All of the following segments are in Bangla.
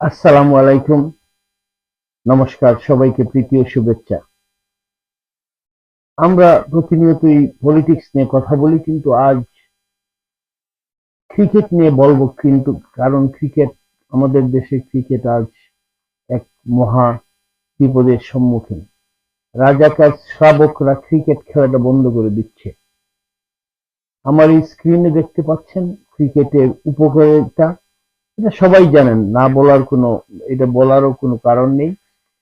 আসসালামু আলাইকুম। নমস্কার, সবাইকে প্রীতি ও শুভেচ্ছা। আমরা প্রতিনিয়তই পলিটিক্স নিয়ে কথা বলি, কিন্তু আজ ক্রিকেট নিয়ে বলব কিন্তু, কারণ ক্রিকেট আমাদের দেশে ক্রিকেট আজ এক মহা বিপদের সম্মুখীন। রাজাকার শ্রাবকরা ক্রিকেট খেলাটা বন্ধ করে দিচ্ছে। আমার এই স্ক্রিনে দেখতে পাচ্ছেন ক্রিকেটের উপকারিতা। এটা সবাই জানেন না বলার কোনো এটা বলারও কোনো কারণ নেই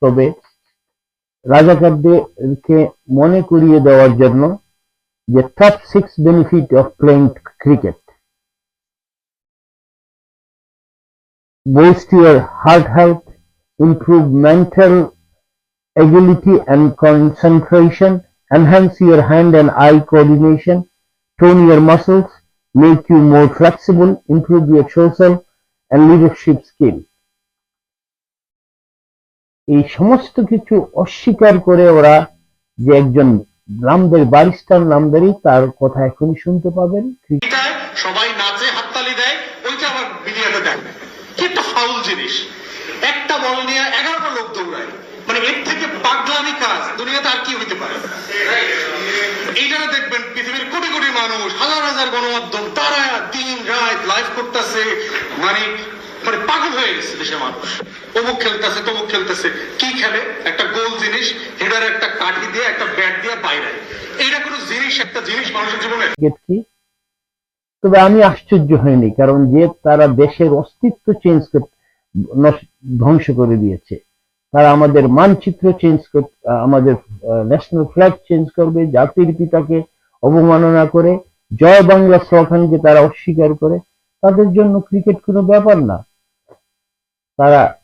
তবে রাজাকারদেরকে মনে করিয়ে দেওয়ার জন্য যে top six benefit of playing cricket boost your heart health, improve mental agility and concentration, enhance your hand and eye coordination, tone your muscles, make you more flexible, improve your social and leadership skill. এই সমস্ত কিছু অস্বীকার করে ওরা যে একজন নামদারি বারিস্টার নামদারি, তার কথা এখনই শুনতে পাবেন সবাই নাচে হাততালি দেয়, ওইটা আবার মিডিয়াতে দেয় না। কি একটা ফাউল জিনিস একটা বল নিয়ে এগারোটা লোক দৌড়ায়। মানে এর থেকে পাগলামি কাজ, দুনিয়াতে আর কি হইতে পারে? এইটা দেখবেন পৃথিবীর কোটি কোটি মানুষ, হাজার হাজার গণমাধ্যম, তারা দিন রাত লাইভ করতেছে মানে মানে পাগল হয়ে গেছে দেশের মানুষ। অমুক খেলতেছে, তমুক খেলতেছে। কি খেলে? একটা গোল জিনিস, হেডার একটা কাঠি দিয়ে, একটা ব্যাট দিয়ে বাইরে। এইটা কোনো জিনিস, একটা জিনিস মানুষের জীবনে। তবে আমি আশ্চর্য হইনি, কারণ যে তারা দেশের অস্তিত্ব চেঞ্জ ধ্বংস করে দিয়েছে। তারা আমাদের মানচিত্র চেঞ্জ আমাদের ন্যাশনাল ফ্ল্যাগ চেঞ্জ করবে, জাতির পিতাকে অবমাননা করে, জয় বাংলা স্লোগানকে তারা অস্বীকার করে। তাদের জন্য ক্রিকেট কোনো ব্যাপার না। তারা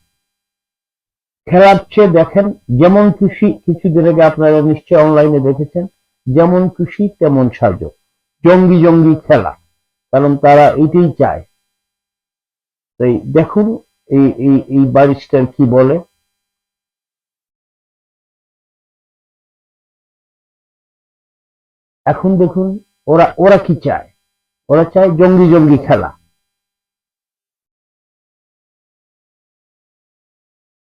খেলার চেয়ে দেখেন, যেমন খুশি, কিছুদিন আগে আপনারা নিশ্চয় অনলাইনে দেখেছেন, যেমন খুশি, তেমন সাজো। জঙ্গি জঙ্গি খেলা। কারণ তারা এটাই চায়। তাই দেখুন এই এই এই বারিস্টার কি বলে? এখন দেখুন, ওরা ওরা কি চায়? ওরা চায় জঙ্গি জঙ্গি খেলা।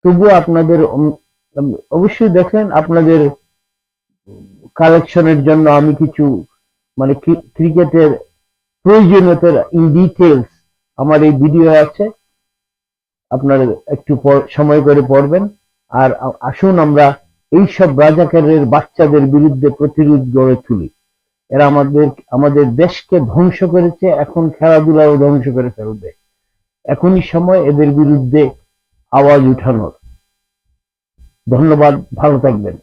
তবুও আপনাদের অবশ্যই দেখেন আপনাদের কালেকশনের জন্য আমি কিছু মানে ক্রিকেটের প্রয়োজনীয়তার ইন ডিটেলস আমার এই ভিডিও আছে। আপনারা একটু সময় করে পড়বেন। আর আসুন আমরা এই সব রাজাকারের বাচ্চাদের বিরুদ্ধে প্রতিরোধ গড়ে তুলি। এরা আমাদের আমাদের দেশকে ধ্বংস করেছে, এখন খেলাধুলাও ধ্বংস করে ফেলবে। এখনই সময় এদের বিরুদ্ধে আওয়াজ উঠানোর। ধন্যবাদ, ভালো থাকবেন।